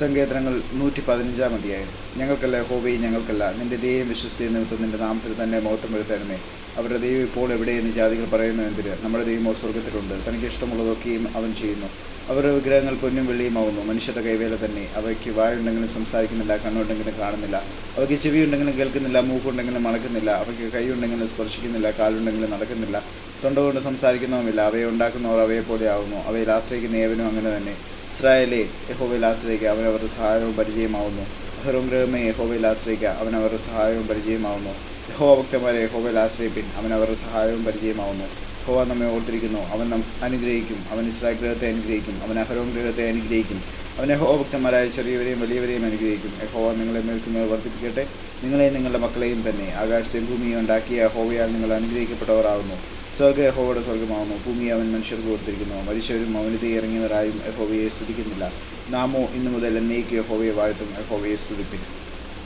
സങ്കേതങ്ങൾ നൂറ്റി പതിനഞ്ചാം അധ്യായം. ഞങ്ങൾക്കല്ല ഹോബി ഞങ്ങൾക്കല്ല. നിന്റെ ദൈവം വിശ്വസ്തി നിമിത്തം നിന്റെ നാമത്തിൽ തന്നെ മഹത്വം വരുത്തണമേ. അവരുടെ ദൈവം ഇപ്പോൾ എവിടെയെന്ന് ജാതികൾ പറയുന്നു എന്തിന്? നമ്മുടെ ദൈവമോ സ്വർഗത്തിലുണ്ട് തനിക്ക് ഇഷ്ടമുള്ളതൊക്കെയും അവൻ ചെയ്യുന്നു. അവരുടെ വിഗ്രഹങ്ങൾ പൊന്നും വെള്ളിയുമാവുന്നു മനുഷ്യരുടെ കൈവേല തന്നെ. അവയ്ക്ക് വായുണ്ടെങ്കിലും സംസാരിക്കുന്നില്ല കണ്ണുണ്ടെങ്കിലും കാണുന്നില്ല. അവയ്ക്ക് ചെവിയുണ്ടെങ്കിലും കേൾക്കുന്നില്ല മൂക്കുണ്ടെങ്കിലും മണക്കുന്നില്ല അവയ്ക്ക് കൈയുണ്ടെങ്കിലും സ്പർശിക്കുന്നില്ല കാലുണ്ടെങ്കിലും നടക്കുന്നില്ല. തൊണ്ട കൊണ്ട് സംസാരിക്കുന്നവുമില്ല അവയെ ഉണ്ടാക്കുന്നവർ അവയെ പോലെ ആവുന്നു. അവയിൽ ആശ്രയിക്കുന്ന ഏവനും അങ്ങനെ തന്നെ. ഇസ്രായേലെ യഹോവയിൽ ആശ്രയിക്കുക അവൻ അവരുടെ സഹായവും പരിചയമാവുന്നു. അഹരോം ഗ്രഹമേ യഹോവയിൽ ആശ്രയിക്കുക അവൻ അവരുടെ സഹായവും പരിചയമാവുന്നു. യഹോഭക്തന്മാരെ യഹോവയിൽ ആശ്രയിപ്പിൻ അവൻ അവരുടെ സഹായവും പരിചയമാവുന്നു. യഹോവ നമ്മെ ഓർത്തിരിക്കുന്നു അവൻ നം അനുഗ്രഹിക്കും അവൻ ഇസ്രായേൽ ഗ്രഹത്തെ അനുഗ്രഹിക്കും അവൻ അഹരോം ഗ്രഹത്തെ അനുഗ്രഹിക്കും. അവൻ യഹോഭക്തന്മാരായ ചെറിയവരെയും വലിയവരെയും അനുഗ്രഹിക്കും. യഹോവ നിങ്ങളെ മേൽക്കുന്നവർ വർദ്ധിപ്പിക്കട്ടെ. നിങ്ങളെയും നിങ്ങളുടെ മക്കളെയും തന്നെ ആകാശ ഭൂമിയും ഉണ്ടാക്കിയ യഹോവയാൽ നിങ്ങൾ അനുഗ്രഹിക്കപ്പെട്ടവരാകുന്നു. സ്വർഗ യഹോവയുടെ സ്വർഗമാകുന്നു ഭൂമി അവൻ മനുഷ്യർക്ക് കൊടുത്തിരിക്കുന്നു. മരിച്ചവരും മൗനതി ഇറങ്ങിയവരായും യഹോവയെ സ്തുതിക്കുന്നില്ല. നാമോ ഇന്നു മുതൽ എന്നേക്ക് യഹോവയെ വാഴ്ത്തും. യഹോവയെ സ്തുതിപ്പിൻ.